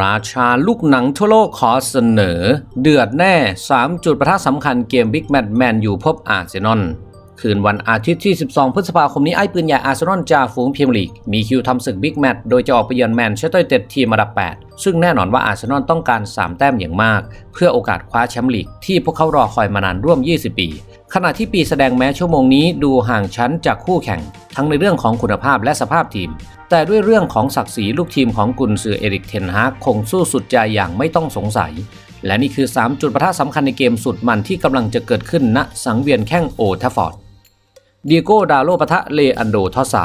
ราชาลูกหนังทั่วโลกขอเสนอ เดือดแน่ 3 จุดประทัดสำคัญเกมบิ๊กแมตช์แมนยูพบอาร์เซนอล คืนวันอาทิตย์ที่ 12 พฤษภาคมนี้ไอ้ปืนใหญ่อาร์เซนอลจ่าฝูงพรีเมียร์ลีก มีคิวทำศึกบิ๊กแมตโดยจะออกไปเยือนแมนเชสเตอร์ยูไนเต็ดทีมอันดับ 8 ซึ่งแน่นอนว่าอาร์เซนอลต้องการ 3 แต้มอย่างมาก เพื่อโอกาสคว้าแชมป์ลีกที่พวกเขารอคอยมานานร่วม 20 ปี ขณะที่ปีแสดงแม้ชั่วโมงนี้ดูห่างชั้นจากคู่แข่ง ทั้งในเรื่องของคุณภาพและสภาพทีม แต่ด้วยเรื่องของศักดิ์ศรีลูกทีมของกุนซือเอริกเทนฮากคงสู้สุดใจอย่างไม่ต้องสงสัยและนี่คือ 3 จุดประทะสำคัญในเกมสุดมันที่กำลังจะเกิดขึ้นณสังเวียนแข้งโอทัฟฟอร์ด เดียโกดาโลปะทะเลอันโดทอสซา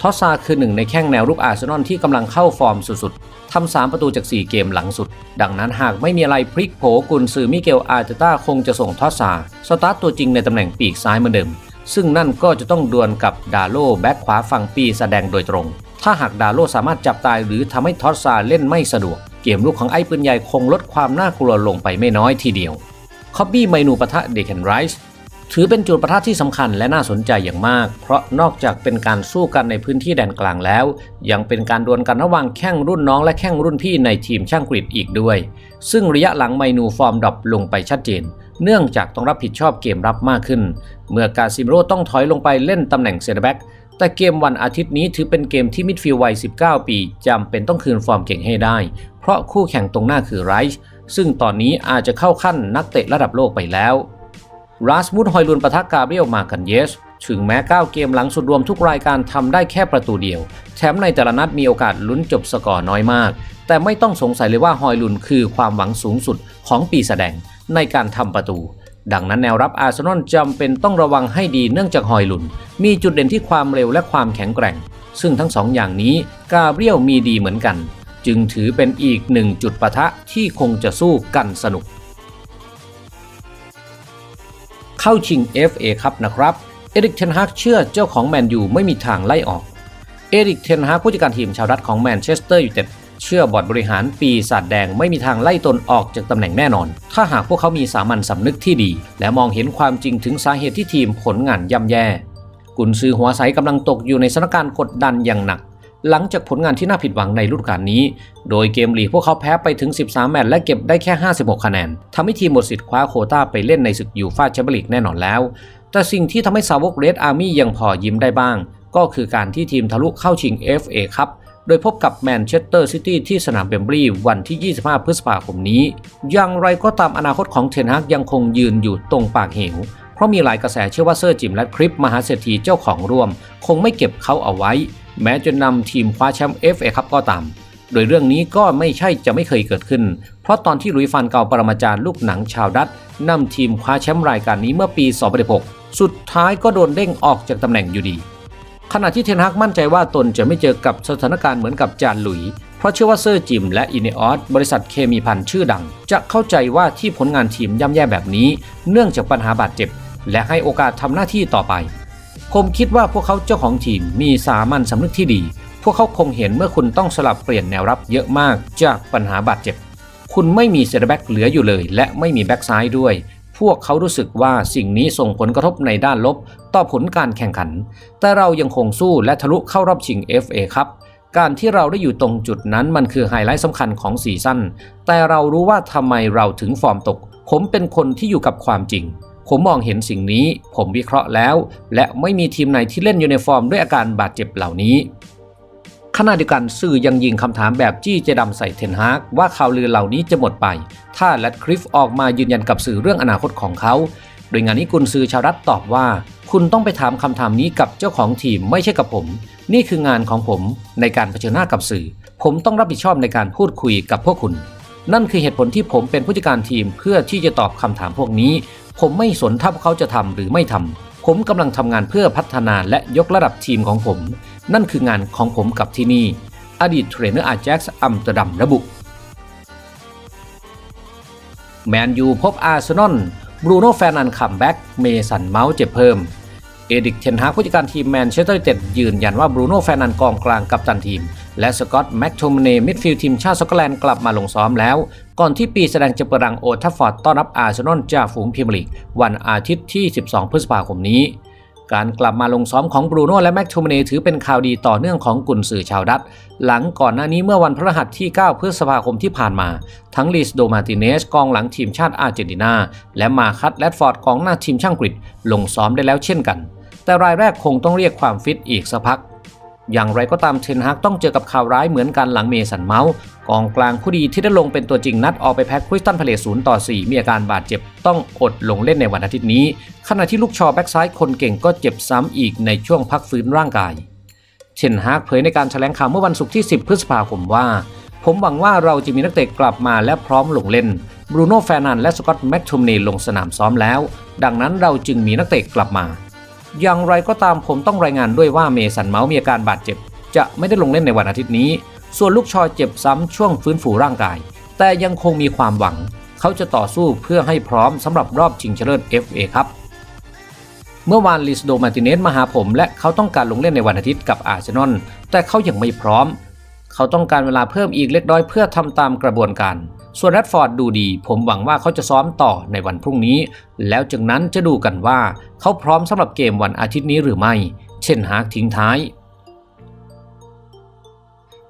ทอสซาคือหนึ่งในแข้งแนวรุกอาร์เซนอลที่กำลังเข้าฟอร์มสุดๆ ทำสามประตูจาก 4 เกมหลังสุด ดังนั้นหากไม่มีอะไรพลิกโผกุนซือมิเกลอาร์เตต้าคงจะส่งทอสซาสตาร์ตตัวจริงในตำแหน่งปีกซ้ายเหมือนเดิม ซึ่งนั่นก็จะต้องดวลกับดาโลแบ็คขวาฝั่งปีแสดงโดยตรง ถ้าหากดาโลสามารถจับตายหรือทำให้ทอสซาเล่นไม่สะดวก เกมลุกของไอ้ปืนใหญ่คงลดความน่ากลัวลงไปไม่น้อยทีเดียวคอบบี้ไมนูปะทะเดค n นไรส์ ถือเป็นจุดประทัดที่สำคัญและน่าสนใจอย่างมาก เพราะนอกจากเป็นการสู้กันในพื้นที่แดนกลางแล้ว ยังเป็นการดวลกันระหว่างแข้งรุ่นน้องและแข้งรุ่นพี่ในทีมช่างกรีดอีกด้วย ซึ่งระยะหลังไมนูฟอร์มดรอปลงไปชัดเจน เนื่องจากต้องรับผิดชอบเกมรับมากขึ้น เมื่อกาซิมโรต้องถอยลงไปเล่นตำแหน่งเซนเตอร์แบ็กแต่เกมวันอาทิตย์นี้ถือเป็นเกมที่มิดฟิลด์วัย 19 ปีจำเป็นต้องคืนฟอร์มเก่งให้ได้ เพราะคู่แข่งตรงหน้าคือไรส์ซึ่งตอนนี้อาจจะเข้าขั้นนักเตะระดับโลกไปแล้ว ราสมุดฮอยลุนปะทะกาเบรียลมากันเยส ถึงแม้ 9 เกมหลังสุดรวมทุกรายการทำได้แค่ประตูเดียว แถมในแต่ละนัดมีโอกาสลุ้นจบสกอร์น้อยมาก แต่ไม่ต้องสงสัยเลยว่าฮอยลุนคือความหวังสูงสุดของปีแสดงในการทำประตู ดังนั้นแนวรับอาร์เซนอลจำเป็นต้องระวังให้ดีเนื่องจากฮอยลุน มีจุดเด่นที่ความเร็วและความแข็งแกร่ง ซึ่งทั้งสองอย่างนี้กาเบรียลมีดีเหมือนกัน จึงถือเป็นอีกหนึ่งจุดปะทะที่คงจะสู้กันสนุก เข้าชิง FA ครับนะครับเอริกเทนฮากเชื่อเจ้าของแมนยูไม่มีทางไล่ออกเอริกเทนฮากผู้จัดการทีมชาวรัฐของแมนเชสเตอร์ยูไนเต็ดเชื่อบอร์ดบริหารปีศาจแดงไม่มีทางไล่ตนออกจากตำแหน่งแน่นอน ถ้าหากพวกเขามีสามัญสำนึกที่ดี และมองเห็นความจริงถึงสาเหตุที่ทีมผลงานย่ำแย่ กุนซือหัวใสกำลังตกอยู่ในสถานการณ์กดดันอย่างหนัก หลังจากผลงานที่น่าผิดหวังในฤดูกาลนี้ โดยเกมลีกพวกเขาแพ้ไปถึง 13 แมตช์และเก็บได้แค่ 56 คะแนนทำให้ทีมหมดสิทธิ์คว้าโคต้าไปเล่นในศึกยูฟ่าแชมเปี้ยนลีกแน่นอนแล้ว แต่สิ่งที่ทำให้สาวกเรดอาร์มี่ยังพอยิ้มได้บ้าง ก็คือการที่ทีมทะลุเข้าชิง FA ครับโดยพบกับแมนเชสเตอร์ซิตี้ที่สนามเบมบลียวันที่ 25 พฤษภาคมนี้ อย่างไรก็ตามอนาคตของเทนฮากยังคงยืนอยู่ตรงปากเหว เพราะมีหลายกระแสเชื่อว่าเซอร์จิมและคริปมหาเศรษฐีเจ้าของร่วม คงไม่เก็บเขาเอาไว้ แม้จะนำทีมคว้าแชมป์ FA ครับก็ตาม โดยเรื่องนี้ก็ไม่ใช่จะไม่เคยเกิดขึ้น เพราะตอนที่ลุยฟันเกาปรมาจารย์ลูกหนังชาวดัตนำทีมคว้าแชมป์รายการนี้เมื่อปี 2016 สุดท้ายก็โดนเด้งออกจากตำแหน่งอยู่ดี ขณะที่เทนฮากมั่นใจว่าตนจะไม่เจอกับสถานการณ์เหมือนกับจานหลุย เพราะเชื่อว่าเซอร์จิมและอินเนออสบริษัทเคมีพันชื่อดัง จะเข้าใจว่าที่ผลงานทีมย่ำแย่แบบนี้ เนื่องจากปัญหาบาดเจ็บ และให้โอกาสทำหน้าที่ต่อไป ผมคิดว่าพวกเขาเจ้าของทีมมีสามัญสำนึกที่ดี พวกเขาคงเห็นเมื่อคุณต้องสลับเปลี่ยนแนวรับเยอะมากจากปัญหาบาดเจ็บ คุณไม่มีเซตอร์แบ็กเหลืออยู่เลย และไม่มีแบ็กซ้ายด้วย พวกเขารู้สึกว่าสิ่งนี้ส่งผลกระทบในด้านลบ ต่อผลการแข่งขัน แต่เรายังคงสู้และทะลุเข้ารอบชิง FA ครับการที่เราได้อยู่ตรงจุดนั้นมันคือไฮไลท์สำคัญของซีซั่น แต่เรารู้ว่าทำไมเราถึงฟอร์มตก ผมเป็นคนที่อยู่กับความจริง ผมมองเห็นสิ่งนี้ ผมวิเคราะห์แล้ว และไม่มีทีมไหนที่เล่นยู่ในฟอร์มด้วยอาการบาดเจ็บเหล่านี้ขณะเดียวกันสื่อยังยิงคำถามแบบจี้เจดำใส่เทนฮากว่าข่าวลือเหล่านี้จะหมดไป ถ้าแรดคลิฟออกมายืนยันกับสื่อเรื่องอนาคตของเขา โดยงานนี้กุนซือชาวรัฐตอบว่า คุณต้องไปถามคำถามนี้กับเจ้าของทีมไม่ใช่กับผม นี่คืองานของผมในการเผชิญหน้ากับสื่อ ผมต้องรับผิดชอบในการพูดคุยกับพวกคุณ นั่นคือเหตุผลที่ผมเป็นผู้จัดการทีมเพื่อที่จะตอบคำถามพวกนี้ ผมไม่สนถ้าพวกเขาจะทำหรือไม่ทำ ผมกำลังทำงานเพื่อพัฒนาและยกระดับทีมของผม นั่นคืองานของผมกับที่นี่ อดีตเทรนเนอร์อาแจ็กซ์อัมสเตอร์ดัมระบุ แมนยูพบอาร์เซนอลบรูโน่แฟร์นันคัมแบ็กเมสันเมาส์เจ็บเพิ่ม เอดิกเทนฮากผู้จัดการทีมแมนเชสเตอร์ยูไนเต็ดยืนยันว่าบรูโน่แฟร์นันกองกลางกัปตันทีม และสกอตต์แม็กโทมเน่มิดฟิลด์ทีมชาติสกอตแลนด์กลับมาลงซ้อมแล้ว ก่อนที่ปีแสดงจะเปิดรังโอทัฟฟอร์ดต้อนรับอาร์เซนอลจากฝูงพรีเมียร์ลีกวันอาทิตย์ที่ 12 พฤษภาคมนี้ การกลับมาลงซ้อมของบรูโน่และแม็กโทมเนถือเป็นข่าวดีต่อเนื่องของกุนสื่อชาวดัตหลังก่อนหน้านี้เมื่อวันพฤหัสที่ 9 พฤษภาคมที่ผ่านมา ทั้งลิสโดมาติเนสกองหลังทีมชาติอาร์เจนตินาและมาคัตแรดฟอร์ดกองหน้าทีมช่างกรีกลงซ้อมได้แล้วเช่นกัน แต่รายแรกคงต้องเรียกความฟิตอีกสักพัก อย่างไรก็ตามเทนฮากต้องเจอกับข่าวร้ายเหมือนกันหลังเมสันเมาส์กองกลางผู้ดีที่ได้ลงเป็นตัวจริงนัดออกไปแพ้คริสตันพาเลศูนย์ต่อ 4 มีอาการบาดเจ็บต้องอดลงเล่นในวันอาทิตย์นี้ ขณะที่ลูกชอแบ็กซ้ายคนเก่งก็เจ็บซ้ำอีกในช่วงพักฟื้นร่างกาย เทนฮากเผยในการแถลงข่าวเมื่อวันศุกร์ที่ 10 พฤษภาคมว่า ผมหวังว่าเราจะมีนักเตะกลับมาและพร้อมลงเล่นบรูโน่แฟร์นันและสกอตต์แม็กทูมเนลงสนามซ้อมแล้ว ดังนั้นเราจึงมีนักเตะกลับมา อย่างไรก็ตามผมต้องรายงานด้วยว่าเมสันเมาส์มีอาการบาดเจ็บ จะไม่ได้ลงเล่นในวันอาทิตย์นี้ ส่วนลูกชอยเจ็บซ้ำช่วงฟื้นฟูร่างกาย แต่ยังคงมีความหวัง เขาจะต่อสู้เพื่อให้พร้อมสำหรับรอบชิงชนะเลิศ FA ครับเมื่อวานลิสโดมาติเนสมาหาผมและเขาต้องการลงเล่นในวันอาทิตย์กับอาร์เซนอลแต่เขายังไม่พร้อม เขาต้องการเวลาเพิ่มอีกเล็กน้อยเพื่อทำตามกระบวนการ ส่วนแรดฟอร์ดดูดี ผมหวังว่าเขาจะซ้อมต่อในวันพรุ่งนี้ แล้วจากนั้นจะดูกันว่าเขาพร้อมสำหรับเกมวันอาทิตย์นี้หรือไม่ เช่นฮากทิ้งท้าย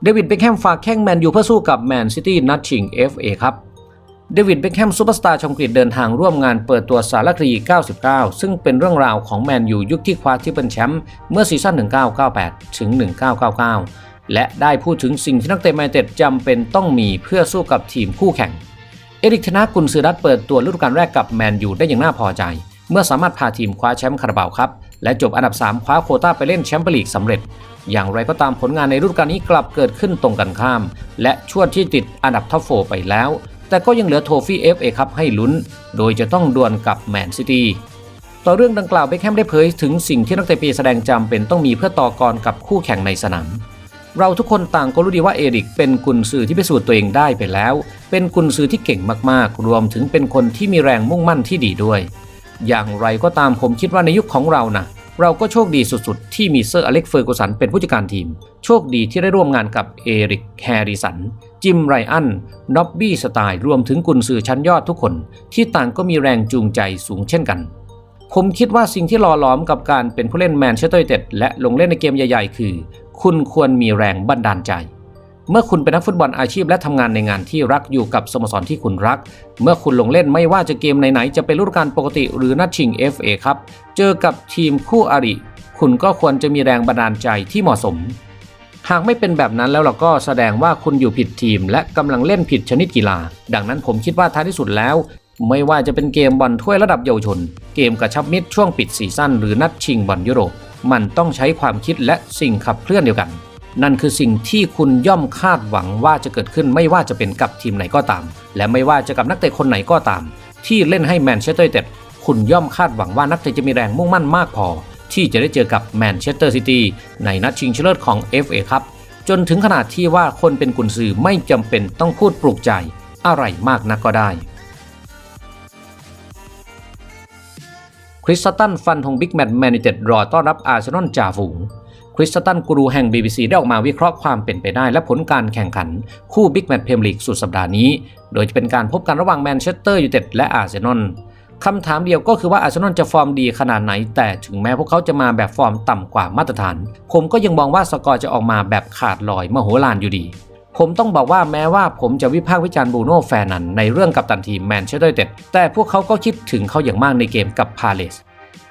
เดวิดเบคแฮมฝากแข้งแมนยูเพื่อสู้กับแมนซิตี้นัดชิง FA ครับเดวิดเบคแฮมซูเปอร์สตาร์ชาวอังกฤษเดินทางร่วมงานเปิดตัวสารคดี 99 ซึ่งเป็นเรื่องราวของแมนยูยุคที่คว้าที่เป็นแชมป์เมื่อซีซั่น 1998 ถึง 1999 และได้พูดถึงสิ่งที่นักเตะแมนเต็ดจำเป็นต้องมีเพื่อสู้กับทีมคู่แข่ง เอริกเทนากุนซือดัตเปิดตัวฤดูกาลแรกกับแมนยูได้อย่างน่าพอใจ เมื่อสามารถพาทีมคว้าแชมป์คาราบาวครับ และจบอันดับ 3 คว้าโคต้าไปเล่นแชมเปี้ยนลีกสำเร็จ อย่างไรก็ตามผลงานในฤดูกาลนี้กลับเกิดขึ้นตรงกันข้าม และชวดที่ติดอันดับท็อปโฟไปแล้ว แต่ก็ยังเหลือโทฟี่ FA ครับให้ลุ้น โดยจะต้องดวลกับแมนซิตี้ต่อเรื่องดังกล่าวเบคแฮมได้เผยถึงสิ่งที่นักเตะปีแสดงจำเป็นต้องมีเพื่อต่อกรกับคู่แข่งในสนาม เราทุกคนต่างก็รู้ดีว่าเอริกเป็นกุนซือที่พิสูจน์ตัวเองได้ไปแล้ว เป็นกุนซือที่เก่งมากๆ รวมถึงเป็นคนที่มีแรงมุ่งมั่นที่ดีด้วย อย่างไรก็ตามผมคิดว่าในยุคของเรานะเราก็โชคดีสุดๆ ที่มีเซอร์อเล็กเฟอร์กูสันเป็นผู้จัดการทีม โชคดีที่ได้ร่วมงานกับเอริกแฮร์ริสัน จิมไรอันน็อบบี้สไตล์รวมถึงกุนซือชั้นยอดทุกคน ที่ต่างก็มีแรงจูงใจสูงเช่นกัน ผมคิดว่าสิ่งที่หล่อหลอมกับการเป็นผู้เล่นแมนเชสเตอร์ยูไนเต็ดและลงเล่นในเกมใหญ่ๆ คือ คุณควรมีแรงบันดาลใจ เมื่อคุณเป็นนักฟุตบอลอาชีพและทำงานในงานที่รักอยู่กับสโมสรที่คุณรัก เมื่อคุณลงเล่นไม่ว่าจะเกมไหนๆจะเป็นฤดูกาลปกติหรือนัดชิง FA ครับเจอกับทีมคู่อริคุณก็ควรจะมีแรงบันดาลใจที่เหมาะสม หากไม่เป็นแบบนั้นแล้วเราก็แสดงว่าคุณอยู่ผิดทีม และกำลังเล่นผิดชนิดกีฬา ดังนั้นผมคิดว่าท้ายที่สุดแล้ว ไม่ว่าจะเป็นเกมบอลถ้วยระดับเยาวชน เกมกระชับมิตรช่วงปิดซีซั่นหรือนัดชิงบอลยุโรป มันต้องใช้ความคิดและสิ่งขับเคลื่อนเดียวกัน นั่นคือสิ่งที่คุณย่อมคาดหวังว่าจะเกิดขึ้นไม่ว่าจะเป็นกับทีมไหนก็ตาม และไม่ว่าจะกับนักเตะคนไหนก็ตาม ที่เล่นให้แมนเชสเตอร์ยูไนเต็ดคุณย่อมคาดหวังว่านักเตะจะมีแรงมุ่งมั่นมากพอ ที่จะได้เจอกับแมนเชสเตอร์ซิตี้ในนัดชิงชนะเลิศของ FA ครับจนถึงขนาดที่ว่าคนเป็นกุนซือไม่จำเป็นต้องพูดปลุกใจ อะไรมากนักก็ได้ คริสตันฟันธงบิ๊กแมตช์แมนยูไนเต็ดรอต้อนรับอาร์เซนอลจ่าฝูงคริสตันกูรูแห่ง BBC ได้ออกมาวิเคราะห์ความเป็นไปได้และผลการแข่งขัน คู่บิ๊กแมตช์เพมลีกสุดสัปดาห์นี้ โดยจะเป็นการพบกันระหว่างแมนเชสเตอร์ยูไนเต็ดและอาร์เซนอลคำถามเดียวก็คือว่าอาร์เซนอลจะฟอร์มดีขนาดไหน แต่ถึงแม้พวกเขาจะมาแบบฟอร์มต่ำกว่ามาตรฐาน ผมก็ยังมองว่าสกอร์จะออกมาแบบขาดลอยมโหฬารอยู่ดี ผมต้องบอกว่าแม้ว่าผมจะวิพากษ์วิจารณ์บูโน่แฟร์นันในเรื่องกับตันทีมแมนเชสเตอร์ยูไนเต็ดแต่พวกเขาก็คิดถึงเขาอย่างมากในเกมกับพาเลส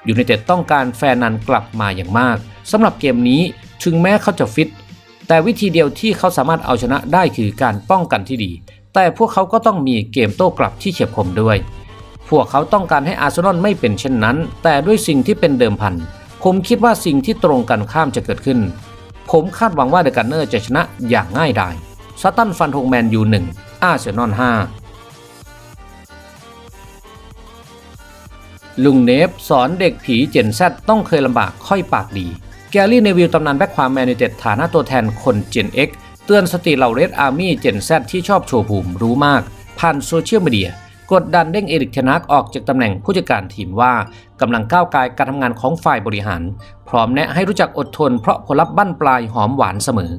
ยูไนเต็ดต้องการแฟนนันกลับมาอย่างมากสำหรับเกมนี้ถึงแม้เขาจะฟิต แต่วิธีเดียวที่เขาสามารถเอาชนะได้คือการป้องกันที่ดี แต่พวกเขาก็ต้องมีเกมโต้กลับที่เฉียบคมด้วย พวกเขาต้องการให้อาร์เซนอลไม่เป็นเช่นนั้น แต่ด้วยสิ่งที่เป็นเดิมพันผมคิดว่าสิ่งที่ตรงกันข้ามจะเกิดขึ้น ผมคาดหวังว่าเดอะกันเนอร์จะชนะอย่างง่ายดาย ซัตตันฟันธงแมนยูหนึ่งอาร์เซนอลห้าลุงเนฟสอนเด็กผีเจนแซดต้องเคยลำบากค่อยปากดี แกลลี่เนวิลตำนานแบ็คความแมนยูเต็ดฐานะตัวแทนคนเจน X เตือนสติเหล่าเรดอาร์มี่เจนแซดที่ชอบโชว์ภูมิรู้มาก ผ่านโซเชียลมีเดีย กดดันเด้งเอริกเทนักออกจากตำแหน่งผู้จัดการทีมว่ากำลังก้าวไกลการทำงานของฝ่ายบริหาร พร้อมแนะให้รู้จักอดทนเพราะผลลัพธ์บั้นปลายหอมหวานเสมอ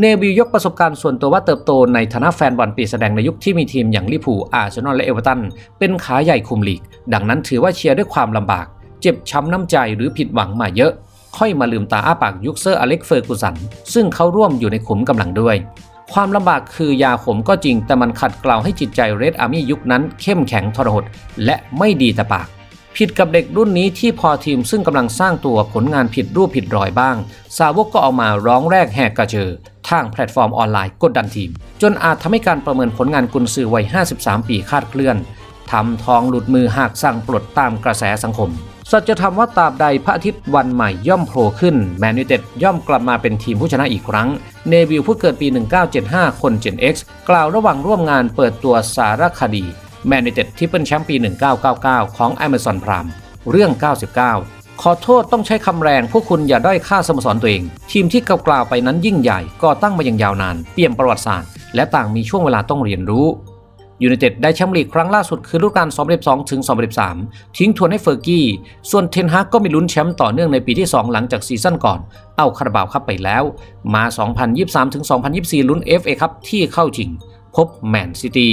เนวิลยกประสบการณ์ส่วนตัวว่าเติบโตในฐานะแฟนบอลปีแสดงในยุคที่มีทีมอย่างลิพูอาร์เซนอลและเอเวอร์ตันเป็นขาใหญ่คุมลีก ดังนั้นถือว่าเชียร์ด้วยความลำบาก เจ็บช้ำน้ำใจหรือผิดหวังมาเยอะ ค่อยมาลืมตาอ้าปากยุคเซอร์อเล็กเฟอร์กูสัน ซึ่งเขาร่วมอยู่ในขุมกำลังด้วย ความลำบากคือยาขมก็จริง แต่มันขัดเกลาให้จิตใจเรดอาร์มี่ยุคนั้นเข้มแข็งทรหดและไม่ดีแต่ปาก ผิดกับเด็กรุ่นนี้ที่พอทีมซึ่งกำลังสร้างตัวผลงานผิดรูปผิดรอยบ้าง สาวกก็เอามาร้องแรกแหกกระเจอ ทางแพลตฟอร์มออนไลน์กดดันทีม จนอาจทำให้การประเมินผลงานกุนซือวัย 53 ปีคาดเคลื่อนทำทองหลุดมือหากสั่งปลดตามกระแสสังคม สัจธรรมว่าตราบใดพระอาทิตย์วันใหม่ย่อมโผล่ขึ้น แมนยูเต็ดย่อมกลับมาเป็นทีมผู้ชนะอีกครั้ง เนวิลผู้เกิดปี 1975 คน Gen X กล่าวระหว่างร่วมงานเปิดตัวสารคดี แมนยูเต็ดที่เป็นแชมป์ปี 1999 ของ Amazon Prime เรื่อง 99 ขอโทษต้องใช้คำแรงพวกคุณอย่าด้อยค่าสโมสรตัวเอง ทีมที่กล่าวไปนั้นยิ่งใหญ่ก่อตั้งมาอย่างยาวนาน เปี่ยมประวัติศาสตร์ และต่างมีช่วงเวลาต้องเรียนรู้ยูไนเต็ดได้แชมป์ลีกครั้งล่าสุดคือฤดูกาล2012ถึง2013 ทิ้งทวนให้เฟอร์กี้ ส่วนเทนฮากก็มีลุ้นแชมป์ต่อเนื่องในปีที่ 2 หลังจากซีซั่นก่อน เอาคาราบาวครับไปแล้ว มา 2023ถึง2024 ลุ้น FA ครับที่เข้าจริง พบแมนซิตี้